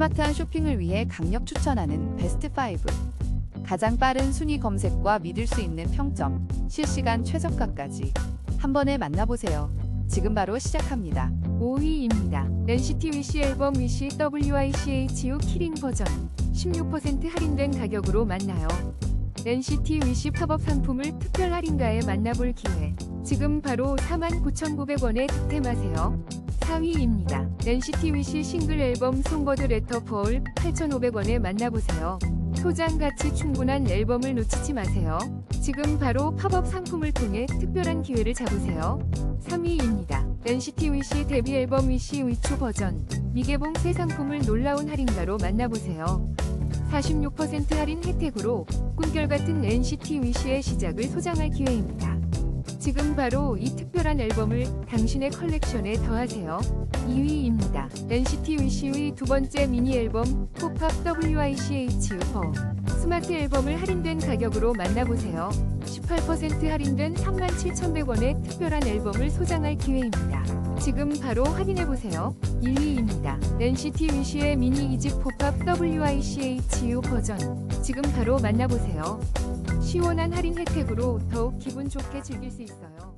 스마트한 쇼핑을 위해 강력 추천하는 베스트 5. 가장 빠른 순위 검색과 믿을 수 있는 평점, 실시간 최저가까지 한 번에 만나보세요. 지금 바로 시작합니다. 5위입니다. NCT 위시 앨범 위시 WICHU 키링 버전 16% 할인된 가격으로 만나요. NCT 위시 팝업 상품을 특별 할인가에 만나볼 기회. 지금 바로 49,900원에 득템하세요. 4위입니다. NCT 위시 싱글 앨범 송버드 레터 퍼올 8,500원에 만나보세요. 소장 가치 충분한 앨범을 놓치지 마세요. 지금 바로 팝업 상품을 통해 특별한 기회를 잡으세요. 3위입니다. NCT 위시 데뷔 앨범 위시 위초 버전 미개봉 새 상품을 놀라운 할인가로 만나보세요. 46% 할인 혜택으로 꿈결 같은 NCT 위시의 시작을 소장할 기회입니다. 지금 바로 이 특별한 앨범을 당신의 컬렉션에 더하세요. 2위입니다. NCT 위시의 두 번째 미니 앨범 팝팝 WICHU4 스마트 앨범을 할인된 가격으로 만나보세요. 18% 할인된 37,100원의 특별한 앨범을 소장할 기회입니다. 지금 바로 확인해보세요. 1위입니다. NCT 위시의 미니 이집 팝팝 WICHU 버전 지금 바로 만나보세요. 시원한 할인 혜택으로 더욱 기분 좋게 즐길 수 있어요.